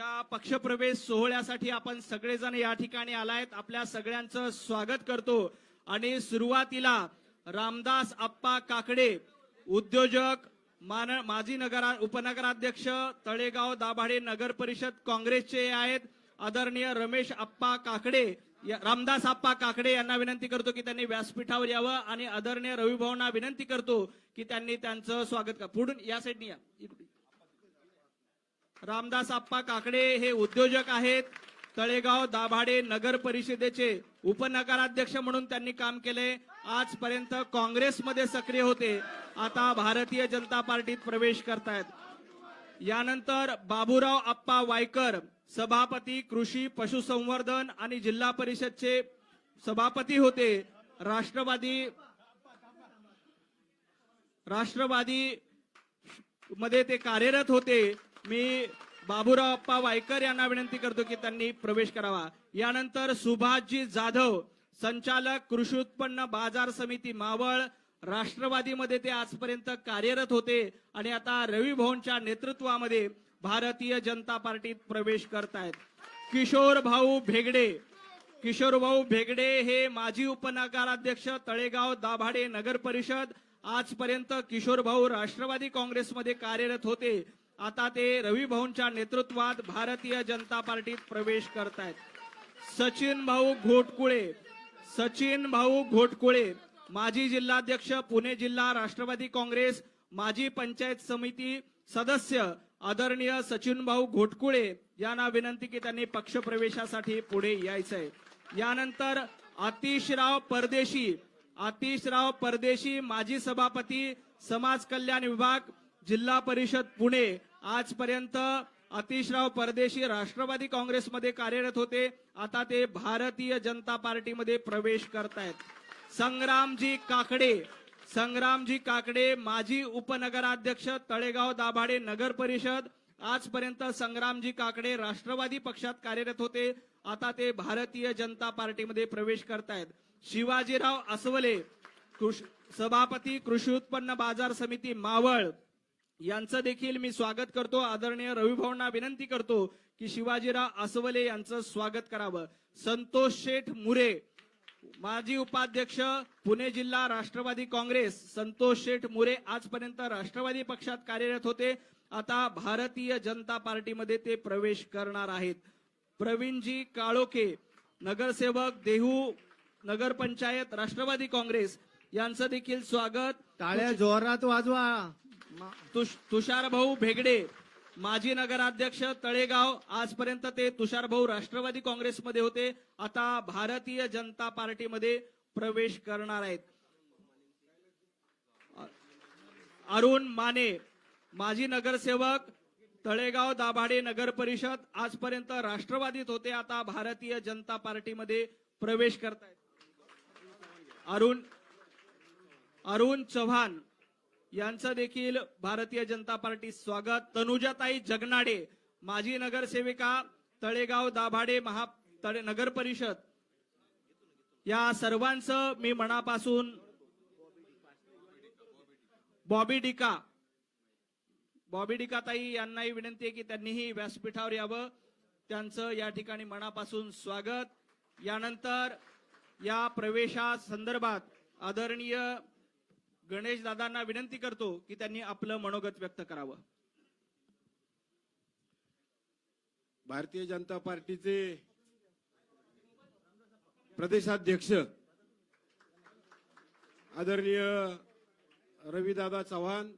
ज्या पक्षप्रवेश सोहळ्यासाठी आपण सगळेजण या ठिकाणी आलायत आपल्या सगळ्यांचं स्वागत करतो. आणि सुरुवातीला रामदास आप्पा काकडे उद्योजक मान माजी नगरा उपनगराध्यक्ष तळेगाव दाभाडे नगर परिषद काँग्रेसचे आहेत. आदरणीय रमेश आप्पा काकडे रामदास आप्पा काकडे यांना विनंती करतो की त्यांनी व्यासपीठावर यावं. आणि आदरणीय रविभाऊंना विनंती करतो की त्यांनी त्यांचं स्वागत का पुढून या साईडनी या. इकडे. रामदास आप्पा काकडे हे उद्योजक आहेत. तळेगाव दाभाडे नगर परिषदेचे उपनगराध्यक्ष म्हणून त्यांनी काम केले. आजपर्यंत काँग्रेसमध्ये सक्रिय होते. आता भारतीय जनता पार्टीत प्रवेश करतायत. यानंतर बाबूराव आप्पा वायकर सभापती कृषी पशुसंवर्धन आणि जिल्हा परिषदचे सभापती होते. राष्ट्रवादी राष्ट्रवादी मध्ये ते कार्यरत होते. मी बाबूराव अप्पा वायकर यांना विनंती करतो की त्यांनी प्रवेश करावा. यानंतर सुभाषजी जाधव संचालक कृषी उत्पन्न बाजार समिती मावळ राष्ट्रवादीमध्ये ते आजपर्यंत कार्यरत होते आणि आता रवी भवनच्या नेतृत्वामध्ये भारतीय जनता पार्टीत प्रवेश करतायत. किशोर भाऊ भेगडे. किशोर भाऊ भेगडे हे माजी उपनगराध्यक्ष तळेगाव दाभाडे नगर परिषद आजपर्यंत किशोर भाऊ राष्ट्रवादी काँग्रेसमध्ये कार्यरत होते. आता ते रवी भाऊंच्या नेतृत्वात भारतीय जनता पार्टीत प्रवेश करतायत. सचिन भाऊ घोटकुळे सचिन भाऊ घोटकुळे माजी जिल्हाध्यक्ष पुणे जिल्हा राष्ट्रवादी काँग्रेस माजी पंचायत समिती सदस्य आदरणीय सचिन भाऊ घोटकुळे यांना विनंती की त्यांनी पक्षप्रवेशासाठी पुढे यायचंय. यानंतर आतिशराव परदेशी आतिशराव परदेशी माजी सभापती समाज कल्याण विभाग जिल्हा परिषद पुणे आजपर्यंत अतिशराव परदेशी राष्ट्रवादी काँग्रेसमध्ये कार्यरत होते. आता ते भारतीय जनता पार्टीमध्ये प्रवेश करतायत. संग्रामजी काकडे संग्रामजी काकडे माजी उपनगराध्यक्ष तळेगाव दाभाडे नगर परिषद आजपर्यंत संग्रामजी काकडे राष्ट्रवादी पक्षात कार्यरत होते. आता ते भारतीय जनता पार्टीमध्ये प्रवेश करतायत. शिवाजीराव अस्वले कृष- सभापती कृषी उत्पन्न बाजार समिती मावळ यांचं देखील मी स्वागत करतो. आदरणीय रविभाऊंना विनंती करतो की शिवाजीराव आसवले यांचं स्वागत करावं. संतोष शेठ मुरे माजी उपाध्यक्ष पुणे जिल्हा राष्ट्रवादी काँग्रेस. संतोष शेठ मुरे आजपर्यंत राष्ट्रवादी पक्षात कार्यरत होते. आता भारतीय जनता पार्टीमध्ये ते प्रवेश करणार आहेत. प्रवीणजी काळोखे नगरसेवक देहू नगरपंचायत राष्ट्रवादी काँग्रेस यांचं देखील स्वागत. टाळ्या जोरात वाजवा. तुषार भाऊ भेगडे माजी नगराध्यक्ष तळेगाव आजपर्यंत ते तुषार भाऊ राष्ट्रवादी काँग्रेसमध्ये होते. आता भारतीय जनता पार्टीमध्ये प्रवेश करणार आहेत. अरुण माने माजी नगरसेवक तळेगाव दाभाडे नगर परिषद आजपर्यंत राष्ट्रवादीत होते. आता भारतीय जनता पार्टीमध्ये प्रवेश करतायत. अरुण अरुण चव्हाण यांचं देखील भारतीय जनता पार्टी स्वागत. तनुजाताई जगनाडे माजी नगरसेविका तळेगाव दाभाडे महा तळे नगर परिषद. या सर्वांचं मी मनापासून बॉबी डिका बॉबी डिका ताई यांनाही विनंती आहे की त्यांनीही व्यासपीठावर यावं. त्यांचं या ठिकाणी मनापासून स्वागत. यानंतर या प्रवेशा संदर्भात आदरणीय गणेश दादांना विनंती करतो की त्यांनी आपलं मनोगत व्यक्त करावं. भारतीय जनता पार्टीचे प्रदेशाध्यक्ष आदरणीय रविदादा चव्हाण